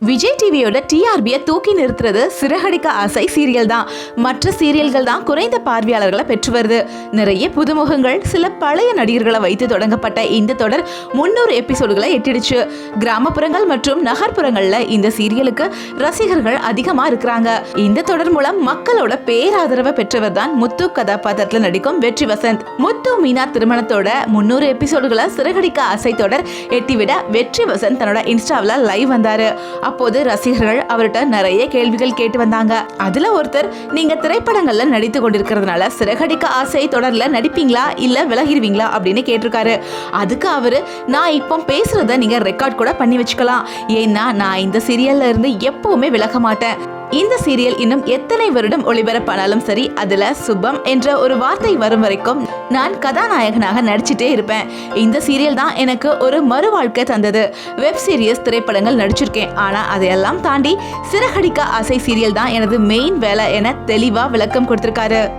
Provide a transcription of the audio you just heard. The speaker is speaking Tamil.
விஜய் டிவியோட டிஆர்பியை தூக்கி நிறுத்துறது சிறகடிக்க ஆசை சீரியல் தான். மற்ற சீரியல்கள் தான் குறைந்த பார்வையாளர்களை பெற்று வருது. நிறைய புதுமுகங்கள் சில பழைய நடிகர்களை வைத்து தொடங்கப்பட்ட இந்த தொடர் முன்னூறு எபிசோடுகளை எட்டிடுச்சு. கிராமப்புறங்கள் மற்றும் நகர்ப்புறங்கள்ல இந்த சீரியலுக்கு ரசிகர்கள் அதிகமா இருக்கிறாங்க. இந்த தொடர் மூலம் மக்களோட பேராதரவை பெற்றவர் தான் முத்து கதாபாத்திரத்தில் நடிக்கும் வெற்றி வசந்த். முத்து மீனா திருமணத்தோட முன்னூறு எபிசோடுகளை சிறகடிக்க ஆசை தொடர் எட்டிவிட வெற்றி வசந்த் தன்னோட இன்ஸ்டாவில் லைவ் வந்தாரு. அப்போது ரசிகர்கள் அவர்கிட்ட நிறைய கேள்விகள் கேட்டு வந்தாங்க. அதுல ஒருத்தர் நீங்க திரைப்படங்கள்ல நடித்து கொண்டிருக்கிறதுனால சிறகடிக்க ஆசை தொடர்ல நடிப்பீங்களா? இல்ல விலகிடுவீங்களா? அப்படின்னு கேட்டிருக்காரு. அதுக்கு அவரு நான் இப்போ பேசுறத நீங்க ரெக்கார்ட் கூட பண்ணி வச்சுக்கலாம். ஏன்னா நான் இந்த சீரியல்ல இருந்து எப்பவுமே விலக மாட்டேன். இந்த சீரியல் இன்னும் எத்தனை வருடம் ஒளிபரப்பானாலும் சரி அதுல சுபம் என்ற ஒரு வார்த்தை வரும் வரைக்கும் நான் கதாநாயகனாக நடிச்சிட்டே இருப்பேன். இந்த சீரியல் தான் எனக்கு ஒரு மறு வாழ்க்கை தந்தது. வெப் சீரியஸ் திரைப்படங்கள் நடிச்சிருக்கேன். ஆனா அதையெல்லாம் தாண்டி சிறகடிக்க ஆசை சீரியல் தான் எனது மெயின் வேலை என தெளிவா விளக்கம் கொடுத்திருக்காரு.